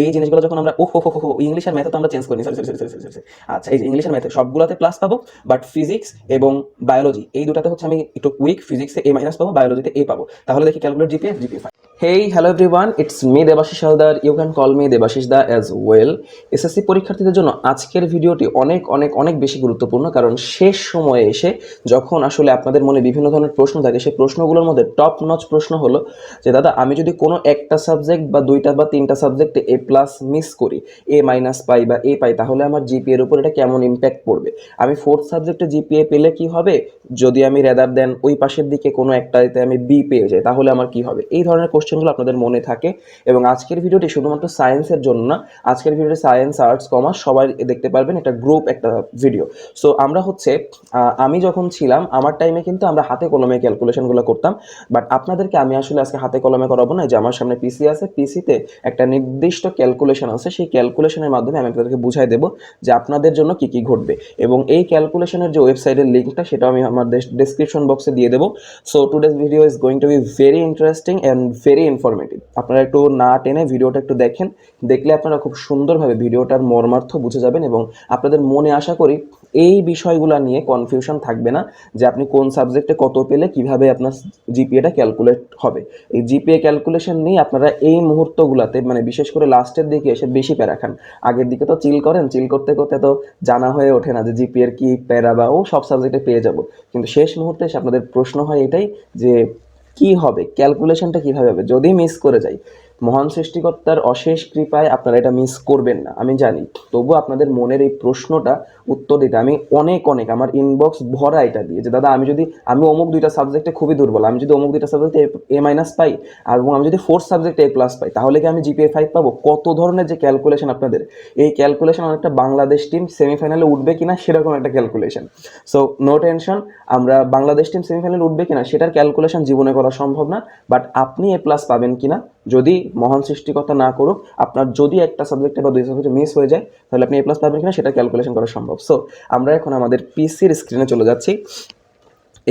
এই জিনিসগুলো যখন আমরা ও হো হো হো ইংলিশ আর ম্যাথে তো আমরা চেঞ্জ করি সরি সরি সরি সরি আচ্ছা এই ইংলিশ আর ম্যাথে সবগুলোতে প্লাস পাবো বাট ফিজিক্স এবং বায়োলজি এই দুটাতে হচ্ছে আমি একটু উইক ফিজিক্সে এ মাইনাস পাবো বায়োলজিতে এ পাবো। তাহলে দেখি calculate GPA GPA five hey hello everyone it's me Debashis Haldar you can call me Debashis da as well SSC পরীক্ষার্থীদের জন্য আজকের ভিডিওটি অনেক অনেক অনেক বেশি গুরুত্বপূর্ণ, কারণ শেষ সময়ে এসে যখন আসলে আপনাদের মনে বিভিন্ন ধরনের প্রশ্ন থাকে, সেই প্রশ্নগুলোর মধ্যে টপ নচ প্রশ্ন হলো যে, দাদা, আমি যদি কোনো একটা সাবজেক্ট বা দুইটা বা তিনটা সাবজেক্টে এ প্লাস মিস করি এ মাইনাস পাই বা এ পাই, তাহলে আমার জিপিএর উপর এটা কেমন ইম্প্যাক্ট পড়বে? আমি ফোর্থ সাবজেক্টে জিপিএ পেলে কি হবে? যদি আমি রেদার দেন ওই পাশের দিকে কোনো একটাতে আমি বি পেয়ে যাই, তাহলে আমার কি হবে? এই ধরনের কোশ্চেনগুলো আপনাদের মনে থাকে এবং আজকের ভিডিওটি শুধুমাত্র সায়েন্সের জন্য না, আজকের ভিডিওটি সায়েন্স আর্টস কমার্স সবাই দেখতে পারবেন, এটা গ্রুপ একটা ভিডিও সো আমরা হচ্ছে আমি যখন ছিলাম, আমার টাইমে কিন্তু আমরা হাতে কলমে ক্যালকুলেশনগুলো করতাম বাট আপনাদেরকে আমি আসলে আজকে হাতে কলমে করাবো না যে আমার সামনে পিসি আছে পিসিতে একটা নির্দিষ্ট ক্যালকুলেশন আছে, সেই ক্যালকুলেশনের মাধ্যমে আমি আপনাদেরকে বুঝাই দেবো যে আপনাদের জন্য কি কি ঘটবে। এবং এই ক্যালকুলেশনের যে ওয়েবসাইটের লিঙ্কটা সেটা আমি আমার ডেসক্রিপশন বক্সে দিয়ে দেবো। So today's video is going to be very interesting and very informative আপনারা একটু না টেনে ভিডিওটা একটু দেখেন। দেখলে আপনারা খুব সুন্দরভাবে ভিডিওটার মর্মার্থ বুঝে যাবেন এবং আপনাদের মনে আশা করি এই বিষয়গুলো নিয়ে কনফিউশন থাকবে না যে আপনি কোন সাবজেক্টে কত পেলে কীভাবে আপনার জিপিএটা ক্যালকুলেট হবে। এই জিপিএ ক্যালকুলেশন নিয়ে আপনারা এই মুহূর্তগুলোতে মানে বিশেষ করে লাস্টের দিকে এসে বেশি প্যারা খান। আগের দিকে তো চিল করেন চিল করতে করতে তো জানা হয়ে ওঠে না যে জিপিএর কি প্যারা বা ও সব সাবজেক্টে পেয়ে যাব। কিন্তু শেষ মুহূর্তে এসে আপনাদের প্রশ্ন হয় এটাই যে, কি হবে? ক্যালকুলেশনটা কীভাবে হবে? যদি মিস করে যাই মহান সৃষ্টিকর্তার অশেষ কৃপায় আপনারা এটা মিস করবেন না। আমি জানি, তবু আপনাদের মনের এই প্রশ্নটা উত্তর দিতে আমি অনেক অনেক আমার ইনবক্স ভরা এটা দিয়ে যে, দাদা, আমি যদি, আমি অমুক দুইটা সাবজেক্টে খুবই দুর্বল, আমি যদি অমুক দুইটা সাবজেক্টে এ মাইনাস পাই আর আমি যদি ফোর্থ সাবজেক্টে এ প্লাস পাই, তাহলে কি আমি জিপিএ ফাইভ পাবো? কত ধরনের যে ক্যালকুলেশন আপনাদের, এই ক্যালকুলেশন অনেকটা বাংলাদেশ টিম সেমিফাইনালে উঠবে কিনা সেরকম একটা ক্যালকুলেশন সো নো টেনশন আমরা বাংলাদেশ টিম সেমিফাইনালে উঠবে কিনা সেটার ক্যালকুলেশন জীবনে করা সম্ভব না বাট আপনি এ প্লাস পাবেন কিনা যদি মহান সৃষ্টিকর্তা না করুক, আপনার যদি একটা সাবজেক্টে বা দুই সাবজেক্টে মিস হয়ে যায়, তাহলে আপনি এ প্লাস পাবেন কিনা সেটা ক্যালকুলেশন করা সম্ভব। সো আমরা এখন আমাদের পিসির স্ক্রিনে চলে যাচ্ছি।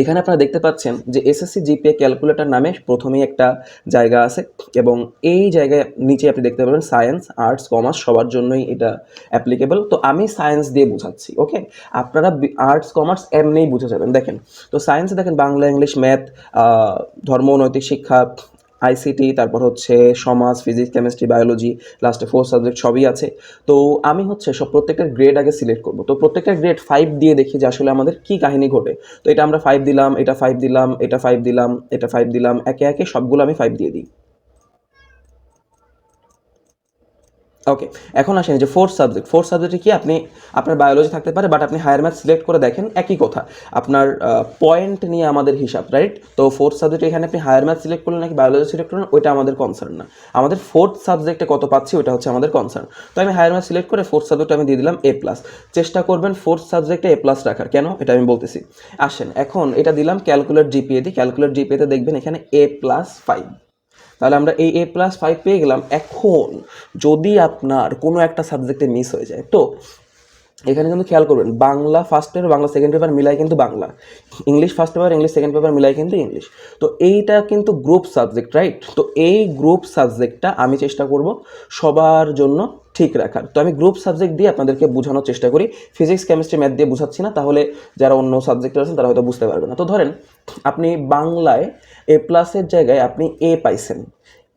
এখানে আপনারা দেখতে পাচ্ছেন যে এসএসসি জিপিএ ক্যালকুলেটর নামে প্রথমেই একটা জায়গা আছে এবং এই জায়গায় নিচে আপনি দেখতে পাবেন সায়েন্স আর্টস কমার্স সবার জন্যই এটা অ্যাপ্লিকেবল তো আমি সায়েন্স দিয়ে বোঝাচ্ছি ওকে আপনারা আর্টস কমার্স এমনিই বুঝে যাবেন। দেখেন, তো সায়েন্সে দেখেন বাংলা ইংলিশ ম্যাথ ধর্ম, নৈতিক শিক্ষা আইসিটি তারপর হচ্ছে সমাজ ফিজিক্স কেমিস্ট্রি বায়োলজি লাস্টে ফোর সাবজেক্ট সবই আছে। তো আমি হচ্ছে সব প্রত্যেকটা গ্রেড আগে সিলেক্ট করব। তো প্রত্যেকটা গ্রেড ফাইভ দিয়ে দেখি যে আসলে আমাদের কী কাহিনী ঘটে। তো এটা আমরা ফাইভ দিলাম, এটা ফাইভ দিলাম, এটা ফাইভ দিলাম, এটা ফাইভ দিলাম, একে একে সবগুলো আমি ফাইভ দিয়ে দিই। ওকে এখন আসেন যে ফোর্থ সাবজেক্ট ফোর্থ সাবজেক্টে কি আপনি, আপনার বায়োলজি থাকতে পারে বাট আপনি হায়ার ম্যাথ সিলেক্ট করে দেখেন, একই কথা। আপনার পয়েন্ট নিয়ে আমাদের হিসাব রাইট তো ফোর্থ সাবজেক্টে এখানে আপনি হায়ার ম্যাথ সিলেক্ট করলেন নাকি বায়োলজি সিলেক্ট করলেন, ওইটা আমাদের কনসার্ন না। আমাদের ফোর্থ সাবজেক্টে কত পাচ্ছি, ওইটা হচ্ছে আমাদের কনসার্ন তো আমি হায়ার ম্যাথ সিলেক্ট করে ফোর্থ সাবজেক্টে আমি দিয়ে দিলাম এ প্লাস চেষ্টা করবেন ফোর্থ সাবজেক্টে এ প্লাস রাখার, কেন? এটা আমি বলতেছি। আসেন, এখন এটা দিলাম ক্যালকুলেট জিপিএ দিই ক্যালকুলেট জিপিএতে দেখবেন এখানে এ প্লাস ফাইভ তাহলে আমরা এই এ প্লাস ফাইভ পেয়ে গেলাম। এখন যদি আপনার কোনো একটা সাবজেক্টে মিস হয়ে যায়, তো এখানে কিন্তু খেয়াল করবেন, Bangla first paper Bangla second paper মিলাই কিন্তু Bangla. English first paper English second paper মিলাই কিন্তু ইংলিশ তো এইটা কিন্তু গ্রুপ সাবজেক্ট রাইট তো এই গ্রুপ সাবজেক্টটা আমি চেষ্টা করব সবার জন্য ঠিক রাখার। তো আমি গ্রুপ সাবজেক্ট দিয়ে আপনাদেরকে বোঝানোর চেষ্টা করি। ফিজিক্স কেমিস্ট্রি ম্যাথ দিয়ে বোঝাচ্ছি না, তাহলে যারা অন্য সাবজেক্টে আছেন, তারা হয়তো বুঝতে পারবে না। তো ধরেন, আপনি বাংলায় এ প্লাসের জায়গায় আপনি এ পাইছেন।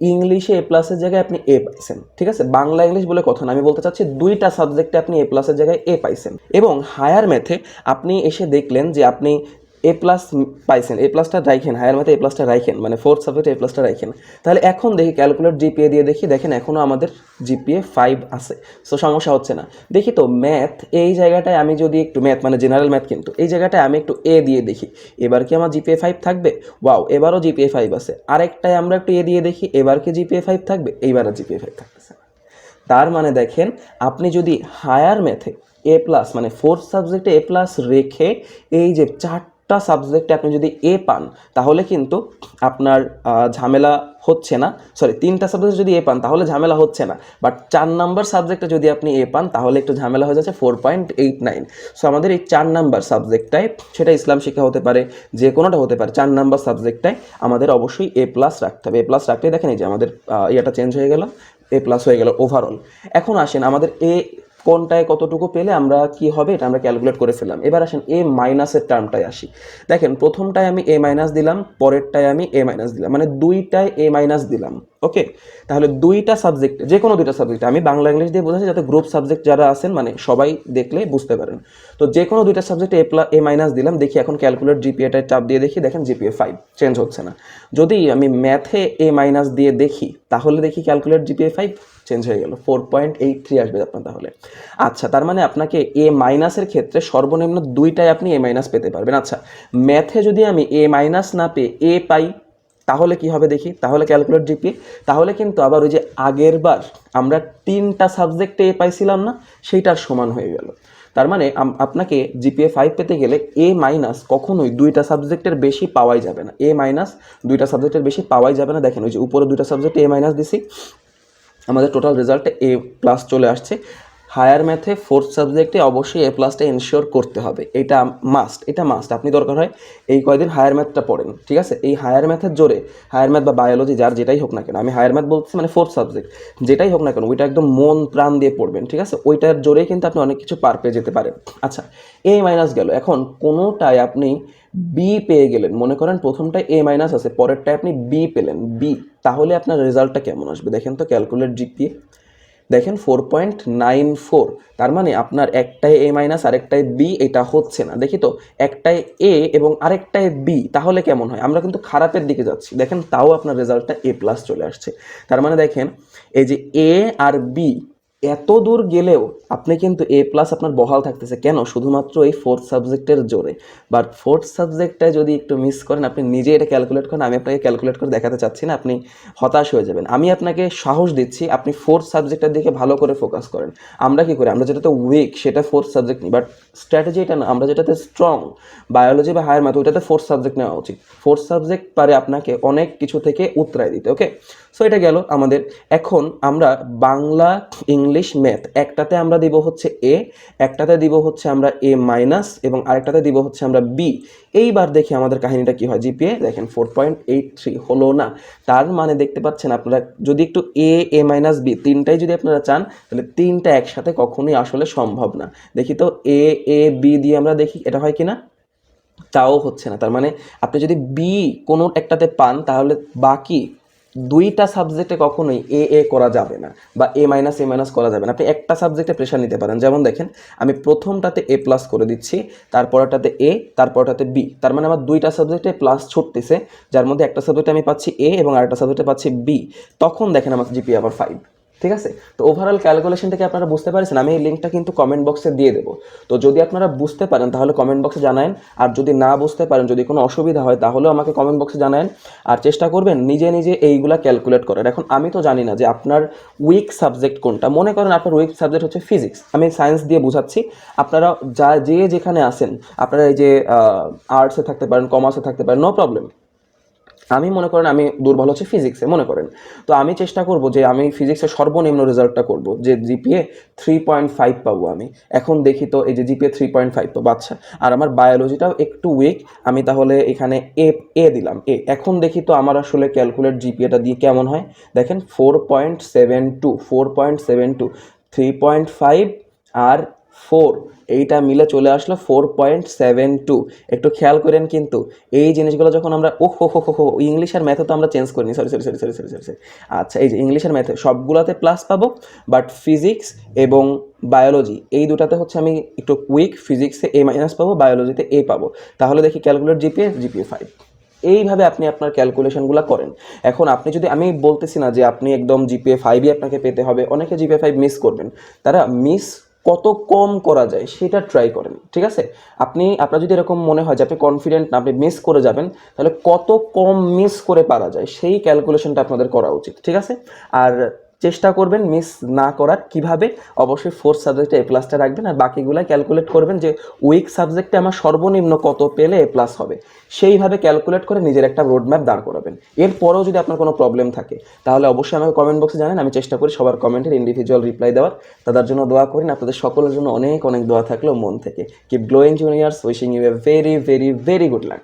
ইংলিশে এ প্লাসের জায়গায় আপনি এ পাইছেন। ঠিক আছে? বাংলা ইংলিশ বলে কথা না। আমি বলতে চাচ্ছি দুইটা সাবজেক্টে আপনি এ প্লাসের জায়গায় এ পাইছেন। এবং হায়ার ম্যাথে আপনি এসে দেখলেন যে আপনি এ প্লাস পাইছেন এ প্লাসটা রাইখেন হায়ার ম্যাথে এ প্লাসটা রাইখেন মানে ফোর্থ সাবজেক্টে এ প্লাসটা রাইখেন। তাহলে এখন দেখি ক্যালকুলেট জিপিএ দিয়ে দেখি, দেখেন এখনও আমাদের জিপিএ ফাইভ আছে। সো সমস্যা হচ্ছে না। দেখি তো ম্যাথ এই জায়গাটায় আমি যদি একটু ম্যাথ মানে জেনারেল ম্যাথ কিন্তু, এই জায়গাটায় আমি একটু এ দিয়ে দেখি। এবার কি আমার জিপিএ ফাইভ থাকবে? ওয়াও এবারও জিপিএ ফাইভ আছে। আরেকটায় আমরা একটু এ দিয়ে দেখি, এবার কি জিপিএ ফাইভ থাকবে? এইবারও জিপিএ ফাইভ থাকতেছে তার মানে দেখেন, আপনি যদি হায়ার ম্যাথে এ প্লাস মানে ফোর্থ সাবজেক্টে এ প্লাস রেখে এই যে চারটা সাবজেক্টে আপনি যদি এ পান, তাহলে কিন্তু আপনার ঝামেলা হচ্ছে না। সরি তিনটা সাবজেক্টে যদি এ পান, তাহলে ঝামেলা হচ্ছে না। বাট চার নাম্বার সাবজেক্টে যদি আপনি এ পান, তাহলে একটু ঝামেলা হয়ে যাচ্ছে four point eight nine so আমাদের এই চার নাম্বার সাবজেক্টটায় সেটা ইসলাম শিক্ষা হতে পারে, যে কোনোটা হতে পারে, চার নাম্বার সাবজেক্টটায় আমাদের অবশ্যই এ প্লাস রাখতে হবে। এ প্লাস রাখলে দেখেন এই যে আমাদের ইয়েটা চেঞ্জ হয়ে গেল এ প্লাস হয়ে গেল ওভারঅল এখন আসেন আমাদের এ কোনটায় কতটুকু পেলে আমরা কি হবে এটা আমরা ক্যালকুলেট করে ফেললাম। এবার আসেন এ মাইনাসের টার্মটায় আসি। দেখেন, প্রথমটায় আমি এ মাইনাস দিলাম, পরেরটায় আমি এ মাইনাস দিলাম। মানে দুইটায় এ মাইনাস দিলাম ওকে তাহলে দুইটা সাবজেক্ট যে কোনো দুইটা সাবজেক্ট আমি বাংলা ইংলিশ দিয়ে বোঝাচ্ছি যাতে গ্রুপ সাবজেক্ট যারা আছেন মানে সবাই দেখলে বুঝতে পারেন। তো যে কোনো দুইটা সাবজেক্টে এ প্লাস এ মাইনাস দিলাম, দেখি এখন ক্যালকুলেট জিপিএটায় চাপ দিয়ে দেখি, দেখেন জিপিএ ফাইভ চেঞ্জ হচ্ছে না। যদি আমি ম্যাথে এ মাইনাস দিয়ে দেখি, তাহলে দেখি ক্যালকুলেট জিপিএ ফাইভ চেঞ্জ হয়ে গেল। ফোর পয়েন্ট এইট থ্রি আসবে আপনার তাহলে। আচ্ছা তার মানে আপনাকে এ মাইনাসের ক্ষেত্রে সর্বনিম্ন দুইটায় আপনি এ মাইনাস পেতে পারবেন। আচ্ছা ম্যাথে যদি আমি এ মাইনাস না পেয়ে এ পাই, তাহলে কি হবে দেখি? তাহলে ক্যালকুলেট জিপি তাহলে কিন্তু আবার ওই যে আগের বার আমরা তিনটা সাবজেক্টে এ পাইছিলাম না, সেইটার সমান হয়ে গেল। তার মানে আপনাকে জিপিএ ফাইভ পেতে গেলে এ মাইনাস কখনোই দুইটা সাবজেক্টের বেশি পাওয়াই যাবে না। এ মাইনাস দুইটা সাবজেক্টের বেশি পাওয়াই যাবে না। দেখেন ওই যে উপরে দুইটা সাবজেক্টে এ মাইনাস দিছি আমাদের টোটাল রেজাল্টে এ প্লাস চলে আসছে। হায়ার ম্যাথে ফোর্থ সাবজেক্টে অবশ্যই এ প্লাসটা এনশিওর করতে হবে। এটা মাস্ট এটা মাস্ট আপনি দরকার হয় এই কয়দিন হায়ার ম্যাথটা পড়েন, ঠিক আছে? এই হায়ার ম্যাথের জোরে, হায়ার ম্যাথ বা বায়োলজি যার যেটাই হোক না কেন, আমি হায়ার ম্যাথ বলছি মানে ফোর্থ সাবজেক্ট যেটাই হোক না কেন, ওইটা একদম মন প্রাণ দিয়ে পড়বেন, ঠিক আছে? ওইটার জোরেই কিন্তু আপনি অনেক কিছু পার পেয়ে যেতে পারেন। আচ্ছা এ মাইনাস গেল। এখন কোনোটায় আপনি বি পেয়ে গেলেন, মনে করেন প্রথমটায় এ মাইনাস আছে, পরেরটায় আপনি বি পেলেন বি তাহলে আপনার রেজাল্টটা কেমন আসবে? দেখেন তো ক্যালকুলেট জিপিএ দেখেন ফোর পয়েন্ট নাইন ফোর তার মানে আপনার একটায় এ মাইনাস আরেকটায় বি এটা হচ্ছে না। দেখি তো একটায় এ এবং আরেকটায় বি তাহলে কেমন হয়? আমরা কিন্তু খারাপের দিকে যাচ্ছি। দেখেন তাও আপনার রেজাল্টটা এ প্লাস চলে আসছে। তার মানে দেখেন, এই যে এ আর বি এত দূর গেলেও আপনি কিন্তু এ প্লাস আপনার বহাল থাকতেছে। কেন? শুধুমাত্র এই ফোর্থ সাবজেক্টের জোরে। বাট ফোর্থ সাবজেক্টটা যদি একটু মিস করেন, আপনি নিজে এটা ক্যালকুলেট করেন, আমি আপনাকে ক্যালকুলেট করে দেখাতে চাচ্ছি না, আপনি হতাশ হয়ে যাবেন। আমি আপনাকে সাহস দিচ্ছি, আপনি ফোর্থ সাবজেক্টের দিকে ভালো করে ফোকাস করেন। আমরা কি করি? আমরা যেটাতে উইক সেটা ফোর্থ সাবজেক্ট নিই। বাট স্ট্র্যাটেজি এটা না, আমরা যেটাতে স্ট্রং বায়োলজি বা হায়ার ম্যাথ ওইটাতে ফোর্থ সাবজেক্ট নেওয়া উচিত। ফোর্থ সাবজেক্ট পারে আপনাকে অনেক কিছু থেকে উতরাই দিতে ওকে সো এটা গেল আমাদের। এখন আমরা বাংলা ইংলিশ ম্যাথ একটাতে আমরা দিব হচ্ছে এ একটাতে দিব হচ্ছে আমরা এ মাইনাস এবং আরেকটাতে দিব হচ্ছে আমরা বি এইবার দেখি আমাদের কাহিনীটা কি হয়। জিপিএ দেখেন ফোর পয়েন্ট এইট থ্রি হলো না। তার মানে দেখতে পাচ্ছেন আপনারা, যদি একটু এ এ মাইনাস বি তিনটাই যদি আপনারা চান, তাহলে তিনটা একসাথে কখনোই আসলে সম্ভব না। দেখি তো এ এ বি দিয়ে আমরা দেখি, এটা হয় কি না তাও হচ্ছে না। তার মানে আপনি যদি বি কোনো একটাতে পান, তাহলে বাকি দুইটা সাবজেক্টে কখনোই এ এ করা যাবে না বা এ মাইনাস এ মাইনাস করা যাবে না। আপনি একটা সাবজেক্টে প্রেশার নিতে পারেন। যেমন দেখেন, আমি প্রথমটাতে এ প্লাস করে দিচ্ছি, তারপরটাতে এ তারপরটাতে বি তার মানে আমার দুইটা সাবজেক্টে প্লাস ছুটতেছে, যার মধ্যে একটা সাবজেক্টে আমি পাচ্ছি এ এবং আরেকটা সাবজেক্টে পাচ্ছি বি তখন দেখেন আমার জিপি আবার ফাইভ ঠিক আছে? তো ওভারঅল ক্যালকুলেশনটাকে আপনারা বুঝতে পারছেন, আমি এই লিঙ্কটা কিন্তু কমেন্ট বক্সে দিয়ে দেবো। তো যদি আপনারা বুঝতে পারেন, তাহলে কমেন্ট বক্সে জানায়েন। আর যদি না বুঝতে পারেন, যদি কোনো অসুবিধা হয়, তাহলেও আমাকে কমেন্ট বক্সে জানায়েন। আর চেষ্টা করবেন নিজে নিজে এইগুলা ক্যালকুলেট করার। এখন আমি তো জানি না যে আপনার উইক সাবজেক্ট কোনটা। মনে করেন আপনার উইক সাবজেক্ট হচ্ছে ফিজিক্স আমি সায়েন্স দিয়ে বুঝাচ্ছি। আপনারা যা, যে যেখানে আছেন, আপনারা এই যে আর্টসে থাকতে পারেন কমার্সে থাকতে পারেন নো প্রবলেম আমি মনে করেন আমি দুর্বল হচ্ছে ফিজিক্সে মনে করেন। তো আমি চেষ্টা করব যে আমি ফিজিক্সের সর্বনিম্ন রেজাল্টটা করব, যে জিপিএ থ্রি পয়েন্ট ফাইভ পাবো আমি। এখন দেখি তো এই যে জিপিএ থ্রি পয়েন্ট ফাইভ তো বাচ্চা, আর আমার বায়োলজিটাও একটু উইক আমি তাহলে এখানে এ এ দিলাম এ এখন দেখি তো আমার আসলে ক্যালকুলেট জিপিএটা দিয়ে কেমন হয়। দেখেন four point seven two four point seven two three point five আর ফোর, এইটা মিলে চলে আসলো ফোর পয়েন্ট সেভেন টু। একটু খেয়াল করেন কিন্তু, এই জিনিসগুলো যখন আমরা ও হো হো হো ইংলিশ আর ম্যাথে তো আমরা চেঞ্জ করিনি। Sorry sorry sorry sorry sorry sorry sorry আচ্ছা এই যে ইংলিশ আর ম্যাথে সবগুলোতে প্লাস পাবো বাট ফিজিক্স এবং বায়োলজি এই দুটাতে হচ্ছে আমি একটু উইক ফিজিক্সে এ মাইনাস পাবো বায়োলজিতে এ পাবো। তাহলে দেখি ক্যালকুলেট জিপিএ জিপিএ ফাইভ এইভাবে আপনি আপনার ক্যালকুলেশনগুলো করেন। এখন আপনি যদি, আমি বলতেছি না যে আপনি একদম জিপিএ ফাইভই আপনাকে পেতে হবে, অনেকে জিপিএ ফাইভ মিস করবেন। তারা মিস কত কম করা যায় সেটা ট্রাই করেন, ঠিক আছে? আপনি, আপনার যদি এরকম মনে হয় যে আপনি কনফিডেন্ট না, আপনি মিস করে যাবেন, তাহলে কত কম মিস করে পারা যায় সেই ক্যালকুলেশনটা আপনাদের করা উচিত, ঠিক আছে? আর চেষ্টা করবেন মিস না করার। কীভাবে? অবশ্যই ফোর্থ সাবজেক্টে এ প্লাসটা রাখবেন আর বাকিগুলো ক্যালকুলেট করবেন যে উইক সাবজেক্টে আমার সর্বনিম্ন কত পেলে এ প্লাস হবে। সেইভাবে ক্যালকুলেট করে নিজের একটা রোড ম্যাপ দাঁড় করাবেন। এরপরেও যদি আপনার কোনো প্রবলেম থাকে, তাহলে অবশ্যই আমাকে কমেন্ট বক্সে জানেন। আমি চেষ্টা করি সবার কমেন্টের ইন্ডিভিজুয়াল রিপ্লাই দেওয়ার। তাদের জন্য দোয়া করেন আপনাদের সকলের জন্য অনেক অনেক দোয়া থাকলেও মন থেকে। Keep glowing juniors wishing you a very very very good luck